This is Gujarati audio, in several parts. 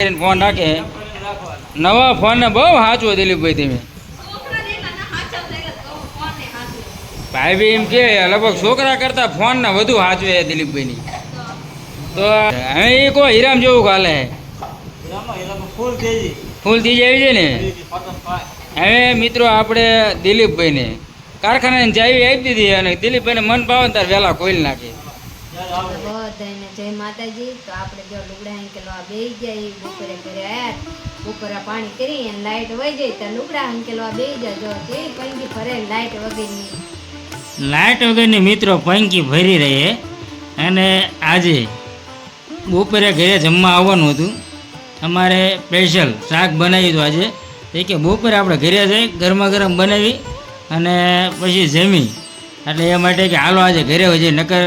ફોન નાખે નવા ફોનને બહુ સાચવો દિલીપભાઈ તમે. ભાઈ બી એમ કે, લગભગ છોકરા કરતા ફોન ને વધુ સાચવે દિલીપભાઈની. તો હવે એ કોઈ હીરામ જેવું કાલે ફૂલ થઈ જાય છે ને? હવે મિત્રો આપણે દિલીપભાઈને કારખાનાની ચાવી આપી દીધી અને દિલીપભાઈને મન પાવે ત્યારે વહેલા ખોલી નાખી. બધાને જય માતાજી. તો આપણે જો લુગડા હંકેલવા બેહી જાય બપોરે ઘરે આવ્યા બપોરે પાણી કરી અને લાઈટ વહી જાય તો લુગડા હંકેલવા બેહી જાય જો જે પંખી ભરે લાઈટ વગરની. લાઇટ વગરની મિત્રો પંખી ભરી રહે અને આજે બપોરે ઘરે જમવા આવવાનું હતું. અમારે સ્પેશિયલ શાક બનાવ્યું હતું આજે. એ કે બપોરે આપણે ઘરે જઈ ગરમા ગરમ બનાવી અને પછી જમી. એટલે એ માટે કે હાલો આજે ઘરે હોય નકર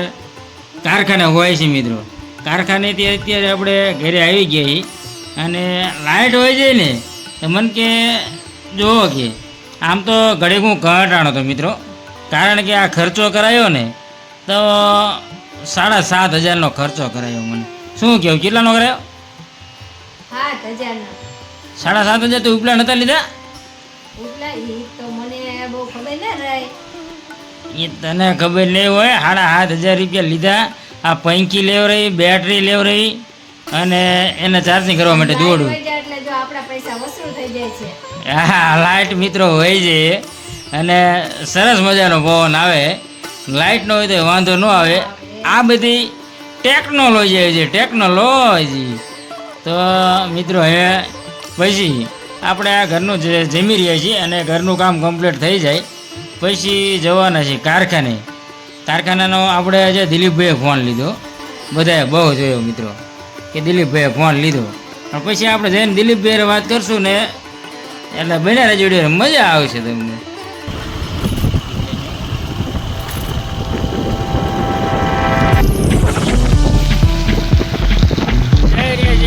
કારખાને હોય છે મિત્રો. કારખાનેથી અત્યારે આપણે ઘરે આવી ગયા અને લાઇટ હોય છે ને તો મન કે જુઓ કે આમ તો ઘડીક હું ઘટાણો હતો મિત્રો. કારણ કે આ ખર્ચો કરાયો ને તો સાડા સાત હજારનો ખર્ચો કરાયો મને. શું કહ્યું કેટલાનો કરાયો? સાડા સાત હજાર તો ઉપલા નતા લીધા? ઉપલા તો મને બહુ ખબર ના રહી. એ તને ખબર નહીં હોય સાડા સાત હજાર રૂપિયા લીધા આ પંખી લેવ રહી બેટરી લેવ રહી અને એને ચાર્જિંગ કરવા માટે દોડું હા લાઇટ મિત્રો હોય છે અને સરસ મજાનો પવન આવે. લાઇટ ન હોય તો વાંધો ન આવે. આ બધી ટેકનોલોજી છે ટેકનોલોજી. તો મિત્રો હવે પછી આપણે આ ઘરનું જમી રહ્યા છીએ અને ઘરનું કામ કમ્પ્લીટ થઈ જાય. પછી જવાના છે કારખાને. કારખાનાનો આપણે આજે દિલીપભાઈએ ફોન લીધો. બધાએ બહુ જોયો મિત્રો, કે દિલીપભાઈએ ફોન લીધો. પણ પછી આપણે જઈને દિલીપભાઈ વાત કરશું ને, એટલે બન્યા રજોડીઓ મજા આવશે તમને.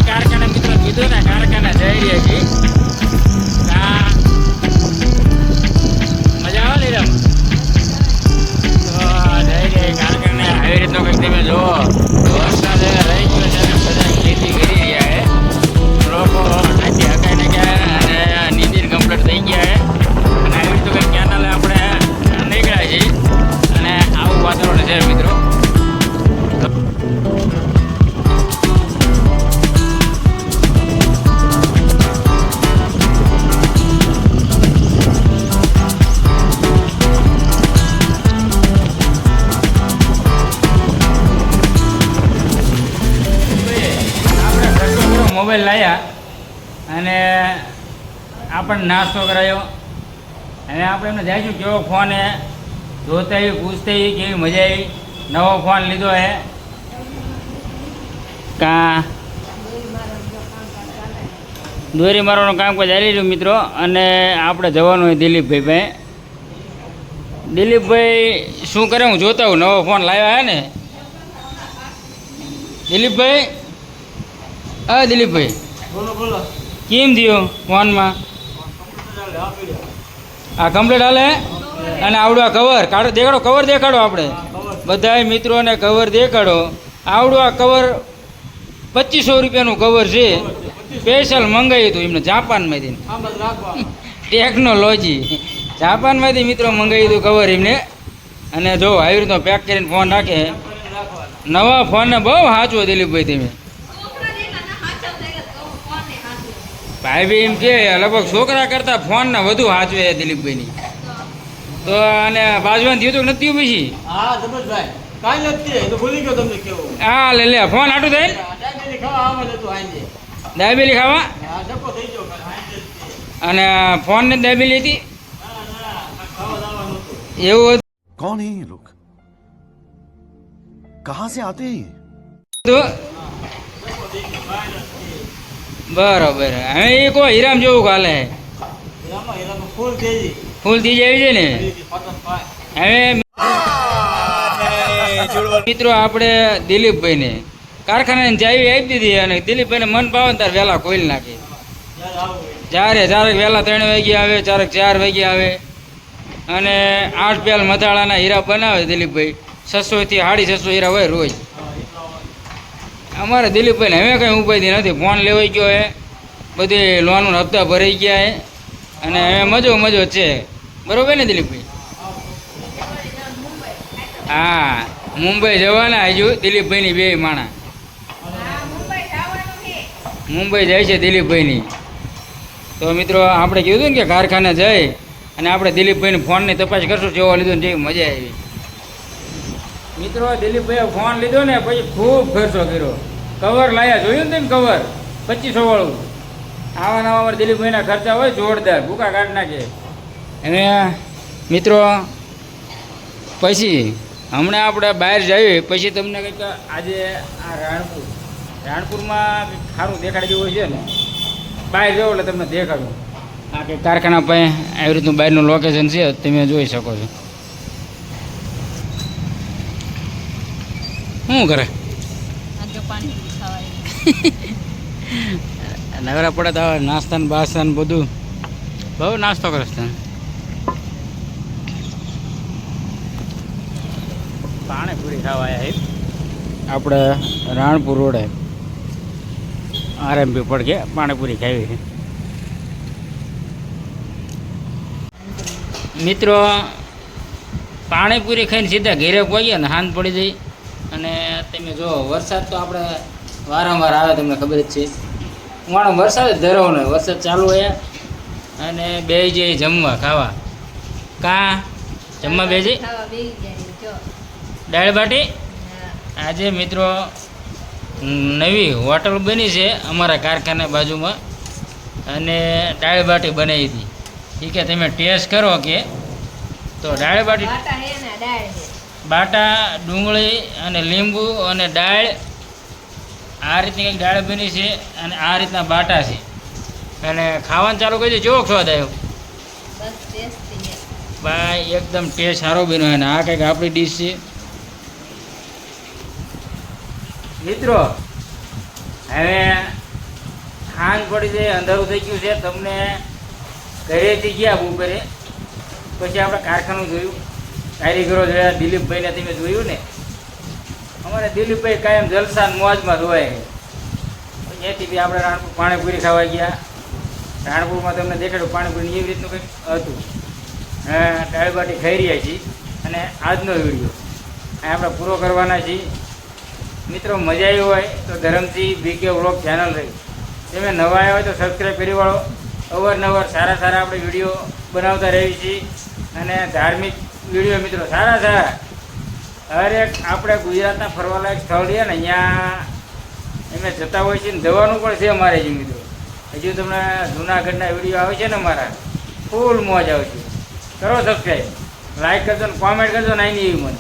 કારખાના મિત્રો, કીધું ને કારખાના જઈ રહ્યા છીએ મોબાઈલ લાવ્યા અને આપણને નાસ્તો કરાયો. અને આપણે એમને જઈશું કેવો ફોન હે. જોતા પૂછતા કેવી મજા આવી. નવો ફોન લીધો હે. કા? દોરી મારવાનું કામ કોઈ ચાલી રહ્યું મિત્રો. અને આપણે જવાનું હોય દિલીપભાઈ ભાઈ દિલીપભાઈ, શું કરે? હું જોતા હું નવો ફોન લાવ્યા હે ને? દિલીપભાઈ? હા દિલીપભાઈ. બોલો બોલો. કેમ થયો ફોનમાં? આ કમ્પ્લેટ હાલે? અને આવડું આ કવર કાઢો દેખાડો કવર દેખાડો આપણે. બધાય મિત્રોને કવર દેખાડો. આવડું આ કવર પચીસો રૂપિયાનું કવર છે. સ્પેશિયલ મંગાવ્યું હતું એમને જાપાનમાંથી. ટેકનોલોજી જાપાનમાંથી મિત્રો મંગાવ્યું હતું કવર એમને. અને જો આવી રીતનો પેક કરીને ફોન રાખે. નવા ફોનને બહુ સાચવો દિલીપભાઈ તમે. ભાઈ એમ કે લગભગ છોકરા કરતા ફોન ને વધુ હાચવે દિલીપભાઈની. તો અને બાજુમાં થયું તું નથી પછી? હા લે લે ફોન આટું થાય? દાબેલી ખાવા અને ફોન ને દાબેલી હતી? એવું કોણ હે લોક કહાં સે આતે તો બરોબર. હવે એ કોઈ હીરામ જેવું કાલે? ફૂલ થઈ જાય છે ને? હવે મિત્રો આપણે દિલીપભાઈને કારખાનાની ચાવી આપી દીધી અને દિલીપભાઈને મન પાવે ને તાર વહેલા ખોલી નાખી. જ્યારે ચારે ચારેક વહેલા ત્રણ વાગ્યે આવે ચારેક ચાર વાગ્યે આવે. અને આઠ પેલ મથાળાના હીરા બનાવે દિલીપભાઈ. છસોથી સાડી છસો હીરા હોય રોજ. અમારે દિલીપભાઈને હવે કંઈ ઉપાયથી નથી. ફોન લેવાઈ ગયો હે. બધી લોન હપ્તા ભરાઈ ગયા હે. અને હવે મજો મજો છે. બરોબર ને દિલીપભાઈ? હા, મુંબઈ જવાના હજુ દિલીપભાઈની બે માણા. મુંબઈ જાય છે દિલીપભાઈની. તો મિત્રો, આપણે કીધું ને કે કારખાને જઈ અને આપણે દિલીપભાઈને ફોનની તપાસ કરશું, જોવા લીધું ને જે મજા આવી. મિત્રો દિલીપભાઈએ ફોન લીધો ને, પછી ખૂબ ખર્ચો કર્યો. કવર લાયા, જોયું ને કવર પચીસો વાળું. આવા નવા દિલીપભાઈના ખર્ચા હોય, જોરદાર ભૂકા કાઢ નાખે. અને મિત્રો, પછી હમણાં આપણે બહાર જઈએ, પછી તમને કંઈક આજે આ રાણપુર, રાણપુરમાં સારું દેખાડી જેવું છે ને? બહાર જાઓ એટલે તમને દેખાડું. આ કંઈક કારખાના પાસે આવી રીતનું બહારનું લોકેશન છે, તમે જોઈ શકો છો. શું કરે? નવરા પડે તો નાસ્તા ને બાસ્તા ને બધું. બહુ નાસ્તો કરે છે. પાણીપુરી ખાવા આવ્યા આપણે રાણપુર રોડે આરએમપી પડકે પાણીપુરી ખાવી છે મિત્રો પાણીપુરી ખાઈને સીધા ઘેરે પહોંચીએ ને હાંત પડી જઈ. અને તમે જો વરસાદ તો આપણે વારંવાર આવે તમને ખબર જ છે. માણો વરસાદ જ ધરો ને વરસાદ ચાલુ હોય. અને બે જઈ જમવા ખાવા. કા? જમવા બે જઈ દાળ બાટી? આજે મિત્રો નવી હોટલ બની છે અમારા કારખાના બાજુમાં. અને દાળ બાટી બનાવી હતી. એ કે તમે ટેસ્ટ કરો કે? તો દાળ બાટી બાટા ડુંગળી અને લીંબુ અને દાળ. આ રીતની કંઈક દાળ બની છે અને આ રીતના બાટા છે. અને ખાવાનું ચાલુ કરી કેવો સ્વાદ આવ્યો? બસ ભાઈ એકદમ ટેસ્ટ સારો બન્યો અને આ કંઈક આપણી ડીશ છે. મિત્રો હવે ખાંડ પડી છે અંધારું થઈ ગયું છે તમને ઘરેથી ગયા બપોરે. પછી આપણે કારખાનું જોયું. કારીગરો જોયા દિલીપભાઈને તમે જોયું ને? અમારે દિલીપભાઈ કાયમ જલસા મોજમાં જોવાય એથી બી આપણે રાણપુર પાણીપુરી ખાવા ગયા. રાણપુરમાં તમને દેખાડ્યું પાણીપુરી એવી રીતનું કંઈક હતું. હા, દાળ બાટી ખાઈ રહ્યા છીએ અને આજનો વીડિયો. અહીં આપણે પૂરો કરવાના છીએ. મિત્રો, મજા આવી હોય તો ધરમસિંહ બીકે વ્લોગ ચેનલ રહી. તમે નવા આવ્યા હોય તો સબસ્ક્રાઈબ કરી વાળો. અવારનવાર સારા સારા આપણે વીડિયો બનાવતા રહીએ છીએ અને ધાર્મિક વીડિયો મિત્રો સારા સારા હરેક આપણે ગુજરાતના ફરવાલાયક સ્થળ છે ને, અહીંયા અમે જતા હોય છે ને, જવાનું પણ છે અમારે જે મિત્રો. હજુ તમને જૂનાગઢના વીડિયો આવે છે ને અમારા, ફૂલ મોજ આવશે કરો સબસ્ક્રાઈબ લાઈક કરજો ને કોમેન્ટ કરજો ને, આની એવી મને.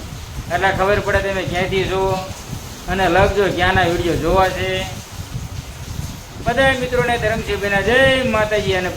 એટલે ખબર પડે તમે ક્યાંથી જુઓ અને લખજો ક્યાંના વીડિયો જોવા છે. બધા મિત્રોને ધરમસિંહભાઈના જય માતાજી અને